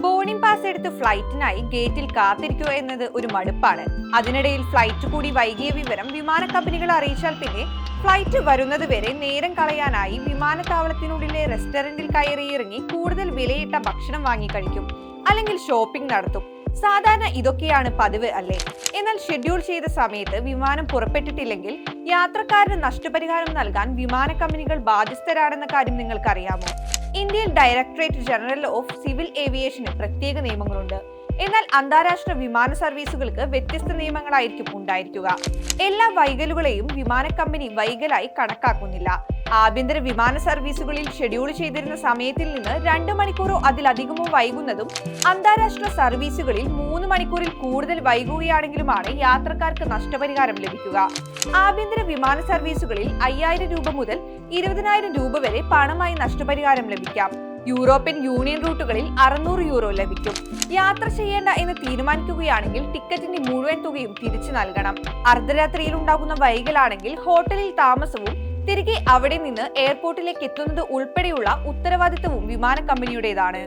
Boarding pass എടുത്ത് ഫ്ലൈറ്റിനായി ഗേറ്റിൽ കാത്തിരിക്കുക എന്നത് ഒരു മടുപ്പാണ്. അതിനിടയിൽ ഫ്ലൈറ്റ് കൂടി വൈകിയ വിവരം വിമാന കമ്പനികൾ അറിയിച്ചാൽ പിന്നെ ഫ്ലൈറ്റ് വരുന്നത് വരെ നേരം കളയാനായി വിമാനത്താവളത്തിനുള്ളിലെ റെസ്റ്റോറന്റിൽ കയറിയിറങ്ങി കൂടുതൽ വിലയിട്ട ഭക്ഷണം വാങ്ങി കഴിക്കും അല്ലെങ്കിൽ ഷോപ്പിംഗ് നടത്തും. സാധാരണ ഇതൊക്കെയാണ് പതിവ് അല്ലേ? എന്നാൽ ഷെഡ്യൂൾ ചെയ്ത സമയത്ത് വിമാനം പുറപ്പെട്ടിട്ടില്ലെങ്കിൽ യാത്രക്കാരന് നഷ്ടപരിഹാരം നൽകാൻ വിമാന കമ്പനികൾ ബാധ്യസ്ഥരാണെന്ന കാര്യം നിങ്ങൾക്കറിയാമോ? ഇന്ത്യയിൽ ഡയറക്ടറേറ്റ് ജനറൽ ഓഫ് സിവിൽ ഏവിയേഷന് പ്രത്യേക നിയമങ്ങളുണ്ട്. എന്നാൽ അന്താരാഷ്ട്ര വിമാന സർവീസുകൾക്ക് വ്യത്യസ്ത നിയമങ്ങളായിരിക്കും ഉണ്ടായിരിക്കുക. എല്ലാ വൈകലുകളെയും വിമാന കമ്പനി വൈകലായി കണക്കാക്കുന്നില്ല. ആഭ്യന്തര വിമാന സർവീസുകളിൽ ഷെഡ്യൂൾ ചെയ്തിരുന്ന സമയത്തിൽ നിന്ന് രണ്ട് മണിക്കൂറോ അതിലധികമോ വൈകുന്നതും അന്താരാഷ്ട്ര സർവീസുകളിൽ മൂന്ന് മണിക്കൂറിൽ കൂടുതൽ വൈകുകയാണെങ്കിലുമാണ് യാത്രക്കാർക്ക് നഷ്ടപരിഹാരം ലഭിക്കുക. ആഭ്യന്തര വിമാന സർവീസുകളിൽ അയ്യായിരം രൂപ മുതൽ ഇരുപതിനായിരം രൂപ വരെ പണമായി നഷ്ടപരിഹാരം ലഭിക്കാം. യൂറോപ്യൻ യൂണിയൻ റൂട്ടുകളിൽ അറുന്നൂറ് യൂറോ ലഭിക്കും. യാത്ര ചെയ്യേണ്ട എന്ന് തീരുമാനിക്കുകയാണെങ്കിൽ ടിക്കറ്റിന്റെ മുഴുവൻ തുകയും തിരിച്ചു നൽകണം. അർദ്ധരാത്രിയിൽ ഉണ്ടാകുന്ന വൈകലാണെങ്കിൽ ഹോട്ടലിൽ താമസവും തിരികെ അവിടെ നിന്ന് എയർപോർട്ടിലേക്ക് എത്തുന്നത് ഉൾപ്പെടെയുള്ള ഉത്തരവാദിത്തവും വിമാന കമ്പനിയുടേതാണ്.